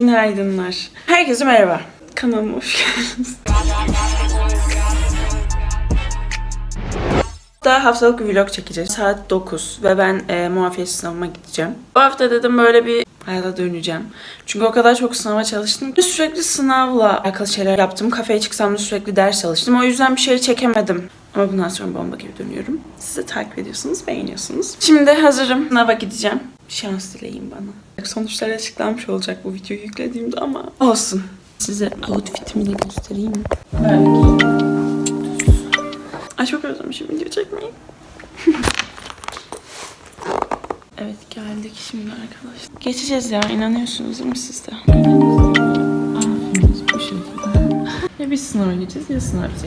Günaydınlar. Herkese merhaba. Kanalıma hoş geldiniz. Daha haftalık vlog çekeceğiz. Saat 9 ve ben e, muafiyet sınavıma gideceğim. Bu hafta dedim böyle bir hayata döneceğim. Çünkü o kadar çok sınava çalıştım sürekli sınavla alakalı şeyler yaptım. Kafeye çıksam da sürekli ders çalıştım. O yüzden bir şey çekemedim. Ama bundan sonra bomba gibi dönüyorum. Siz takip ediyorsunuz, beğeniyorsunuz. Şimdi hazırım. Sınava gideceğim. Şans dileyin bana. Sonuçlar açıklanmış olacak bu videoyu yüklediğimde ama olsun. Size outfitimi de göstereyim mi? Belki. Ay çok özlemişim video çekmeyi. evet geldik şimdi arkadaşlar. Geçeceğiz ya inanıyorsunuz değil mi siz de? Ya biz sınava gireceğiz ya sınav bize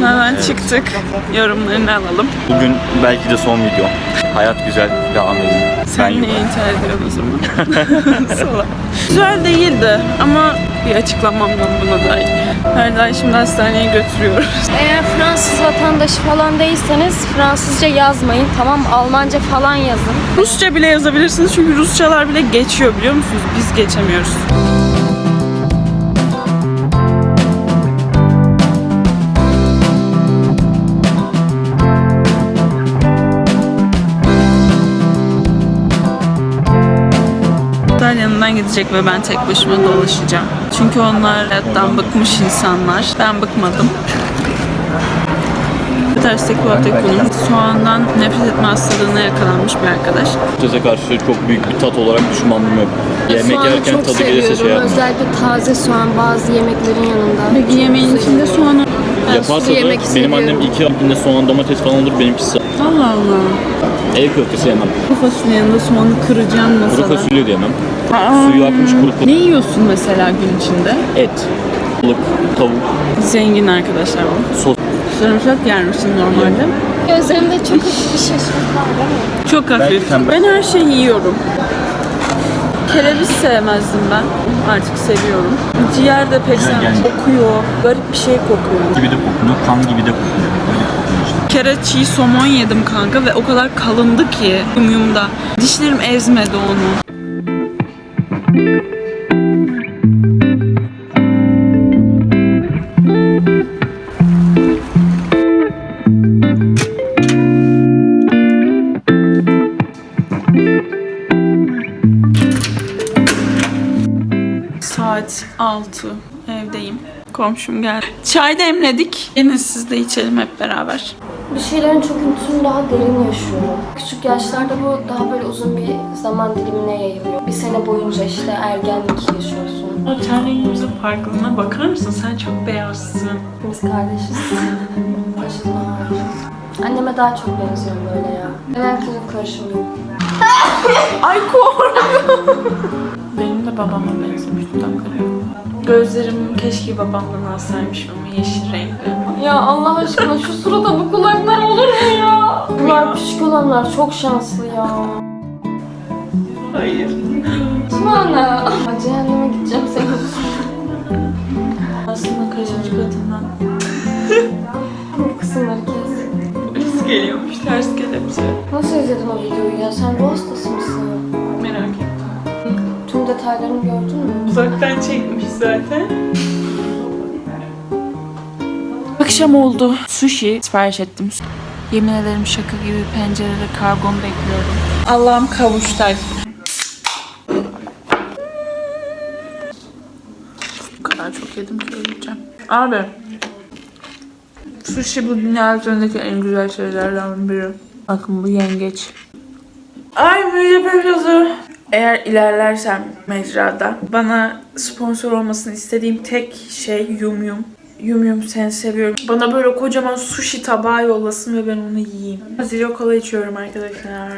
Sınavdan çıktık. Yorumlarını alalım. Bugün belki de son video. Hayat güzel, devam edin. Sen Ben yok. intihar ediyorsun o zaman? Salak. Güzel değildi ama bir açıklamam var buna dair. Erdal şimdi hastaneye götürüyoruz. Eğer Fransız vatandaşı falan değilseniz Fransızca yazmayın tamam? Almanca falan yazın. Rusça bile yazabilirsiniz çünkü Rusçalar bile geçiyor biliyor musunuz? Biz geçemiyoruz. Gidecek ve ben tek başıma dolaşacağım. Çünkü onlar hayattan bıkmış insanlar. Ben bıkmadım. Tersteki konumuz soğandan nefret etme hastalığına yakalanmış bir arkadaş. Patatese karşı çok büyük bir tat olarak düşmanlığım yok. Yemek Soğanı yerken çok tadı gelirse şey seviyorum. yapmam. Özellikle taze soğan bazı yemeklerin yanında. Peki yemeğin içinde soğanı... Yaparsa sulu da yemek benim seviyorum. annem iki yaptığında soğan domates falan olur benimki sa- Allah Allah. Ev köftesi yemem. Kuru fasulye yanında soğanı kıracağım Kuru masada. fasulye de yemem. Aa. Suyu akmış kuru fasulye. Ne yiyorsun mesela gün içinde? Et, balık, tavuk, Zengin arkadaşlar bu. sos. Sarımsak yer misin normalde? Gözlerimde çok hafif bir şaşırtma var değil mi? Çok hafif. Ben her şeyi yiyorum. Kereviz sevmezdim ben. Artık seviyorum. Ciğer de pek sevmem. Kokuyor. Garip bir şey kokuyor. gibi de kokuyor, kan gibi de kokuyor. Böyle kokuyor işte. Bir kere çiğ somon yedim kanka ve o kadar kalındı ki yumyumda. Dişlerim ezmedi onu. Saat 6 evdeyim. Komşum geldi. Çay demledik. Yine siz de içelim hep beraber. Bir şeylerin çok üntüsünü daha derin yaşıyorum. Küçük yaşlarda bu daha böyle uzun bir zaman dilimine yayılıyor. Bir sene boyunca işte ergenlik yaşıyorsun. O ten rengimizin farklılığına bakar mısın? Sen çok beyazsın. Biz kardeşiz. Hariç. Anneme daha çok benziyorum böyle ya. Ben herkesin karışımıyım. Ay korkuyorum. Benim de babama benzemiş dudakları. Gözlerim keşke babamdan alsaymış ama yeşil renkli. Ya Allah aşkına şu surata bu kulaklar olur mu ya? Bunlar küçük olanlar çok şanslı ya. Hayır. Bana. Cehenneme gideceğim senin. Aslında kaçıncı katından Bu kısımları kes. Biz geliyormuş ters kelepçe. Nasıl izledin o videoyu ya? Sen ruh hastası mısın? Merak ettim. Tüm detaylarını gördün mü? Uzaktan çekmiş zaten. Akşam oldu. Sushi sipariş ettim. Yemin ederim şaka gibi pencerede kargom bekliyorum. Allah'ım kavuştay. Bu kadar çok yedim ki öleceğim. Abi. Sushi bu dünya üzerindeki en güzel şeylerden biri. Bakın bu yengeç. Ay müjde pekazı. Eğer ilerlersem mecrada bana sponsor olmasını istediğim tek şey Yum Yum. Yum Yum seni seviyorum. Bana böyle kocaman sushi tabağı yollasın ve ben onu yiyeyim. Zero kola içiyorum arkadaşlar.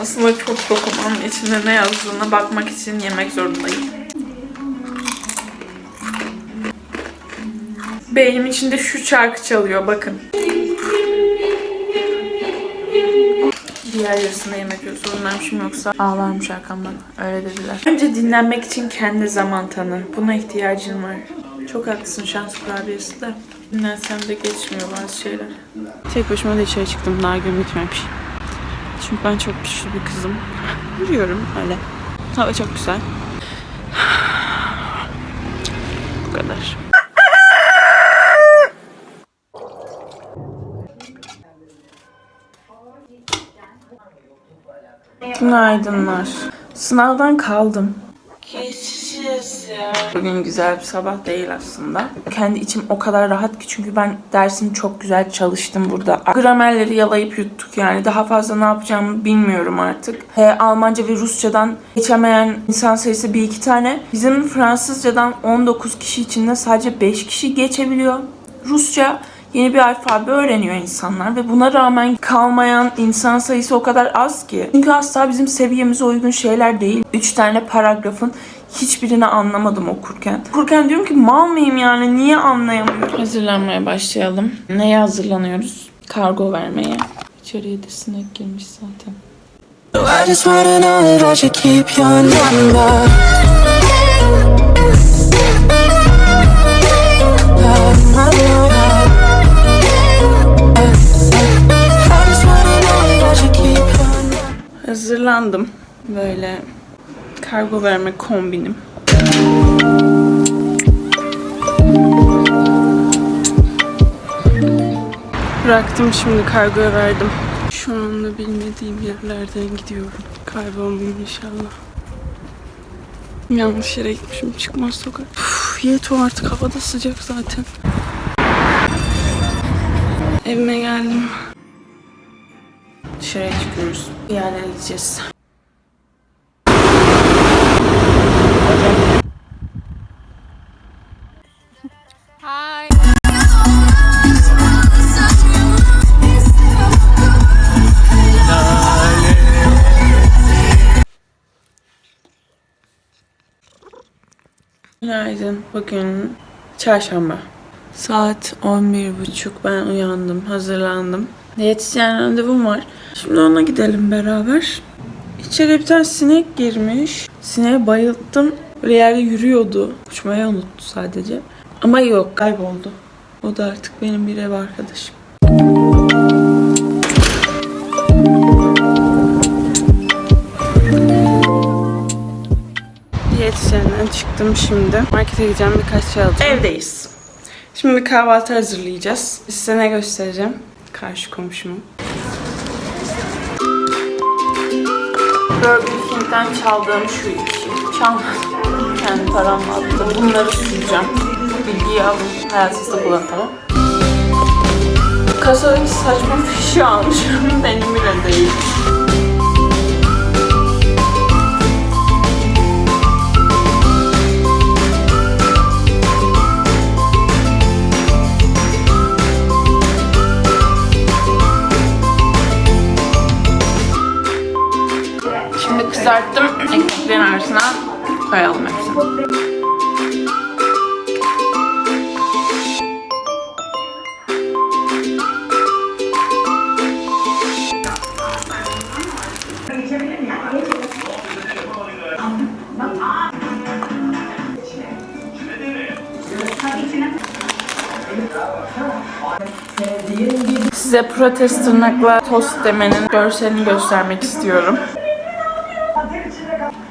Aslında çok tokum ama içinde ne yazdığına bakmak için yemek zorundayım. Beynim içinde şu şarkı çalıyor bakın. Diğer yarısında yemek yok sorunlarmışım yoksa ağlarmış arkamdan. Öyle dediler. Önce dinlenmek için kendi zaman tanı. Buna ihtiyacın var. Çok haklısın şans kurabiyesi de. Dinlensem de geçmiyor bazı şeyler. Tek başıma da dışarı çıktım. Daha gün bitmemiş. Çünkü ben çok güçlü bir kızım. Yürüyorum öyle. Hava çok güzel. Bu kadar. Günaydınlar. Sınavdan kaldım. Bugün güzel bir sabah değil aslında. Kendi içim o kadar rahat ki çünkü ben dersimi çok güzel çalıştım burada. Gramerleri yalayıp yuttuk yani. Daha fazla ne yapacağımı bilmiyorum artık. He, Almanca ve Rusçadan geçemeyen insan sayısı bir iki tane. Bizim Fransızcadan 19 kişi içinde sadece 5 kişi geçebiliyor. Rusça yeni bir alfabe öğreniyor insanlar ve buna rağmen kalmayan insan sayısı o kadar az ki. Çünkü asla bizim seviyemize uygun şeyler değil. Üç tane paragrafın hiçbirini anlamadım okurken. Okurken diyorum ki mal mıyım yani niye anlayamıyorum? Hazırlanmaya başlayalım. Neye hazırlanıyoruz? Kargo vermeye. İçeriye de sinek girmiş zaten. I just wanna know if I should keep your number. Hazırlandım. Böyle kargo verme kombinim. Bıraktım şimdi kargoya verdim. Şu anda bilmediğim yerlerden gidiyorum. Kaybolmayayım inşallah. Yanlış yere gitmişim. Çıkmaz sokak. Uf, yeto artık havada sıcak zaten. Evime geldim. Dışarıya çıkıyoruz. Bir yerlere gideceğiz. Günaydın. Bugün çarşamba. Saat 11.30 ben uyandım, hazırlandım. Diyetisyen randevum var. Şimdi ona gidelim beraber. İçeri bir tane sinek girmiş. Sineğe bayılttım. Böyle yerde yürüyordu. Uçmayı unuttu sadece. Ama yok kayboldu. O da artık benim bir ev arkadaşım. Diyetisyenden çıktım şimdi. Markete gideceğim birkaç şey alacağım. Evdeyiz. Şimdi bir kahvaltı hazırlayacağız. Size ne göstereceğim? Karşı komşumu. Burger King'den çaldığım şu iki. Çalmadım. Kendi paramla attım. Bunları süreceğim. Bilgiyi alın. Hayatınızda kullanın tamam Kasadaki saçma fişi almışım. Benim bile değil. Size protest tırnakla tost demenin görselini göstermek istiyorum.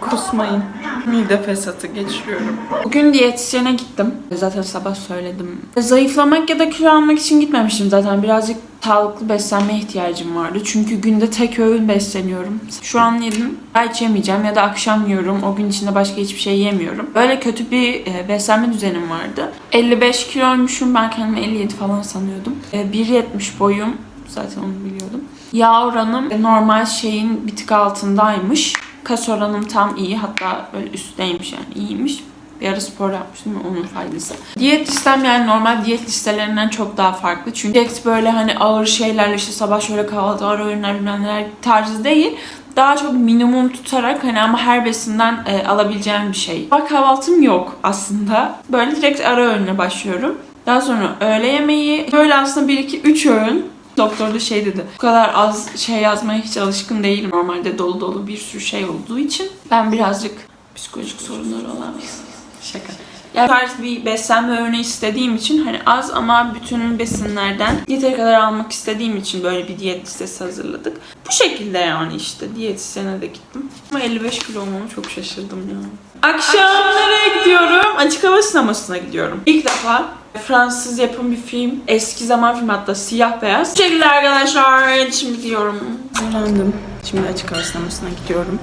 Kusmayın. Mide fesatı geçiriyorum. Bugün diyetisyene gittim. Zaten sabah söyledim. Zayıflamak ya da kilo almak için gitmemiştim zaten. Birazcık sağlıklı beslenmeye ihtiyacım vardı. Çünkü günde tek öğün besleniyorum. Şu an yedim. Hiç yemeyeceğim ya da akşam yiyorum. O gün içinde başka hiçbir şey yemiyorum. Böyle kötü bir e, beslenme düzenim vardı. 55 kiloymuşum. Ben kendimi 57 falan sanıyordum. E, 1.70 boyum. Zaten onu biliyordum. Yağ oranım normal şeyin bir tık altındaymış. Kas oranım tam iyi. Hatta böyle üstteymiş yani iyiymiş. Bir ara spor yapmıştım ya, onun faydası. Diyet listem yani normal diyet listelerinden çok daha farklı. Çünkü direkt böyle hani ağır şeylerle işte sabah şöyle kahvaltı, ara öğünler bilmem neler tarzı değil. Daha çok minimum tutarak hani ama her besinden e, alabileceğim bir şey. Sabah kahvaltım yok aslında. Böyle direkt ara öğüne başlıyorum. Daha sonra öğle yemeği. Böyle aslında 1 2 3 öğün Doktor da şey dedi. Bu kadar az şey yazmaya hiç alışkın değilim. Normalde dolu dolu bir sürü şey olduğu için. Ben birazcık psikolojik sorunları olan bir Şaka. Yani tarz bir beslenme örneği istediğim için hani az ama bütün besinlerden yeteri kadar almak istediğim için böyle bir diyet listesi hazırladık. Bu şekilde yani işte diyetisyene de gittim. Ama 55 kilo olmama çok şaşırdım ya. Akşam nereye gidiyorum? Açık hava sinemasına gidiyorum. İlk defa Fransız yapım bir film. Eski zaman film hatta siyah beyaz. Bu şekilde arkadaşlar. Şimdi gidiyorum. Zorlandım. Şimdi açık hava sinemasına gidiyorum.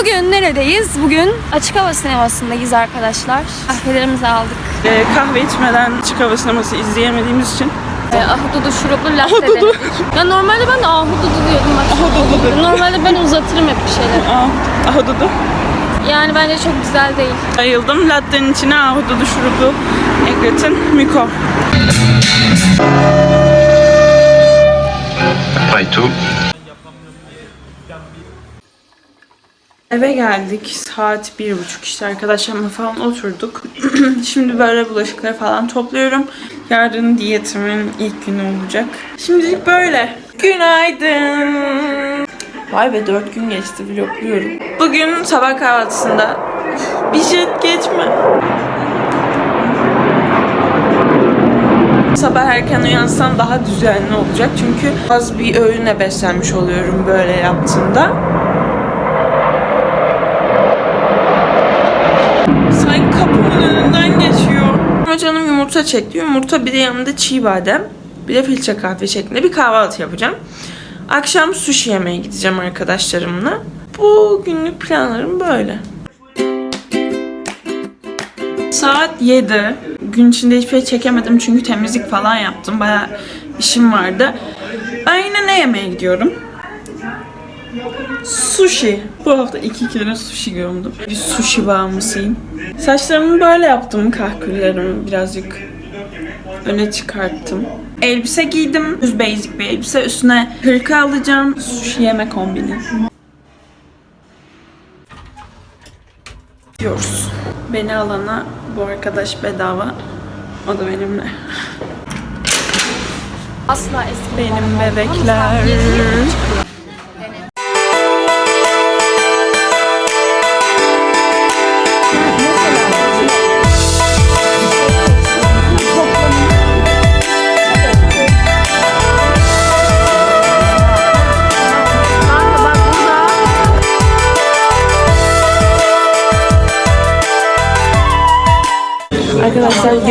Bugün neredeyiz? Bugün açık hava sinemasındayız arkadaşlar. Kahvelerimizi aldık. Ee, kahve içmeden açık hava sineması izleyemediğimiz için Ee, ahududu şuruplu latte denedik. Ya normalde ben de ahududu diyordum bak. Normalde ben uzatırım hep bir şeyler. Ahududu. Yani bence çok güzel değil. Bayıldım. Latte'nin içine ahududu şurubu ekletin. Miko. Après tout, Eve geldik. Saat bir buçuk işte arkadaşlarımla falan oturduk. Şimdi böyle bulaşıkları falan topluyorum. Yarın diyetimin ilk günü olacak. Şimdilik böyle. Günaydın. Vay be dört gün geçti vlogluyorum. Bugün sabah kahvaltısında bir jet geçme. Sabah erken uyansam daha düzenli olacak. Çünkü az bir öğüne beslenmiş oluyorum böyle yaptığımda. Ama canım yumurta çekti. Yumurta bir de yanında çiğ badem. Bir de filtre kahve şeklinde bir kahvaltı yapacağım. Akşam sushi yemeye gideceğim arkadaşlarımla. Bu günlük planlarım böyle. Saat 7. Gün içinde hiçbir şey çekemedim çünkü temizlik falan yaptım. Bayağı işim vardı. Ben yine ne yemeye gidiyorum? Sushi. Bu hafta iki kere sushi gömdüm. Bir sushi bağımlısıyım. Saçlarımı böyle yaptım. Kahküllerimi birazcık öne çıkarttım. Elbise giydim. Düz basic bir elbise. Üstüne hırka alacağım. Sushi yeme kombini. Diyoruz. Beni alana bu arkadaş bedava. O da benimle. Asla eski Benim bebekler.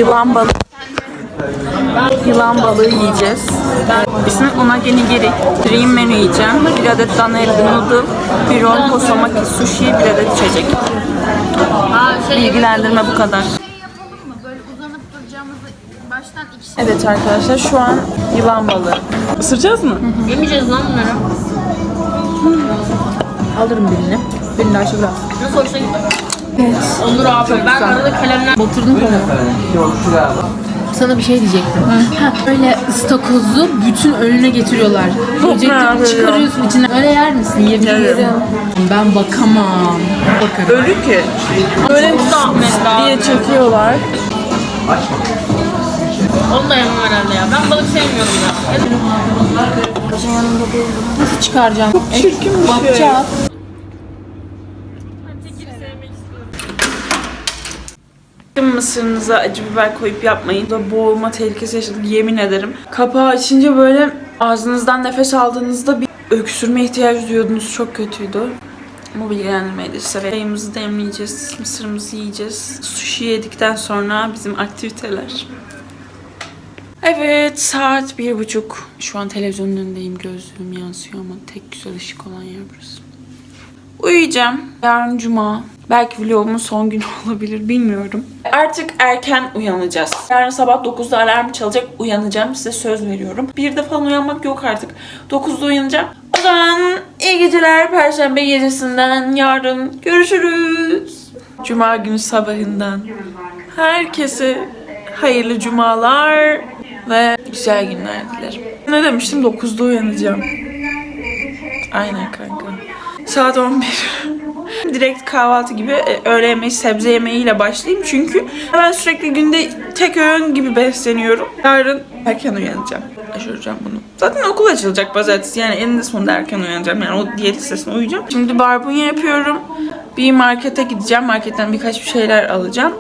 Yılan balığı yılan balığı yiyeceğiz. İsmi unagi nigiri. Dream menü yiyeceğim. Bir adet dana etli noodle, bir roll posomaki sushi, bir adet içecek. Bilgilendirme bu kadar. Evet arkadaşlar şu an yılan balığı. Isıracağız mı? Yemeyeceğiz lan bunları. Alırım birini. Birini Ayşegül al. Nasıl hoşuna gitti? Olur abi. Ben arada kalemler Batırdın konu. Sana bir şey diyecektim. Ha, böyle ıstakozu bütün önüne getiriyorlar. Yiyecekleri merak çıkarıyorsun içinden. Öyle yer misin? Yiyebilirim. Ben bakamam. Bakarım. Ölü ki. Böyle diye çekiyorlar. Onu da yemem herhalde ya. Ben balık sevmiyorum ya. Nasıl çıkaracağım? Çok Çirkin bir şey. Bakacağız. Mısırınıza acı biber koyup yapmayın. Da boğulma tehlikesi yaşadık yemin ederim. Kapağı açınca böyle ağzınızdan nefes aldığınızda bir öksürme ihtiyacı duyuyordunuz. Çok kötüydü. Bu bilgilendirmeyi de size Çayımızı demleyeceğiz, mısırımızı yiyeceğiz. Sushi yedikten sonra bizim aktiviteler. Evet, saat bir buçuk. Şu an televizyonun önündeyim. Gözlüğüm yansıyor ama tek güzel ışık olan yer burası. Uyuyacağım. Yarın cuma. Belki vlogumun son günü olabilir bilmiyorum. Artık erken uyanacağız. Yarın sabah 9'da alarm çalacak. Uyanacağım. Size söz veriyorum. Bir de falan uyanmak yok artık. 9'da uyanacağım. O zaman iyi geceler. Perşembe gecesinden yarın görüşürüz. Cuma günü sabahından. Herkese hayırlı cumalar ve güzel günler dilerim. Ne demiştim? 9'da uyanacağım. Aynen kanka. Saat 11. Direkt kahvaltı gibi e, öğle yemeği, sebze yemeğiyle başlayayım. Çünkü ben sürekli günde tek öğün gibi besleniyorum. Yarın erken uyanacağım. Aşıracağım bunu. Zaten okul açılacak pazartesi. Yani eninde sonunda erken uyanacağım. Yani o diyet listesine uyuyacağım. Şimdi barbunya yapıyorum. Bir markete gideceğim. Marketten birkaç bir şeyler alacağım.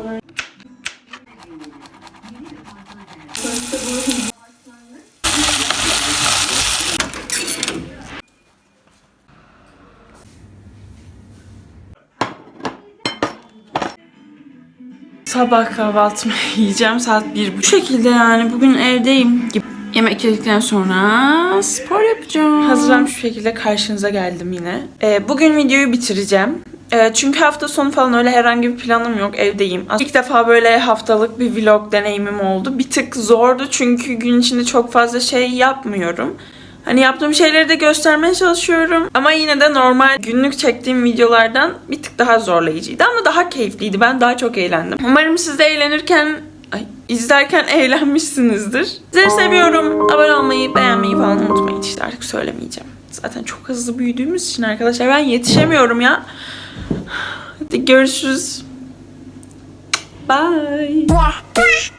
Sabah kahvaltımı yiyeceğim saat bir bu şekilde yani bugün evdeyim gibi. Yemek yedikten sonra spor yapacağım. Hazırlanmış şu şekilde karşınıza geldim yine. Ee, bugün videoyu bitireceğim. Ee, çünkü hafta sonu falan öyle herhangi bir planım yok. Evdeyim. İlk defa böyle haftalık bir vlog deneyimim oldu. Bir tık zordu çünkü gün içinde çok fazla şey yapmıyorum. Hani yaptığım şeyleri de göstermeye çalışıyorum. Ama yine de normal günlük çektiğim videolardan bir tık daha zorlayıcıydı. Ama daha keyifliydi. Ben daha çok eğlendim. Umarım siz de eğlenirken, ay, izlerken eğlenmişsinizdir. Sizleri seviyorum. Abone olmayı, beğenmeyi falan unutmayın. İşte artık söylemeyeceğim. Zaten çok hızlı büyüdüğümüz için arkadaşlar ben yetişemiyorum ya. Hadi görüşürüz. Bye.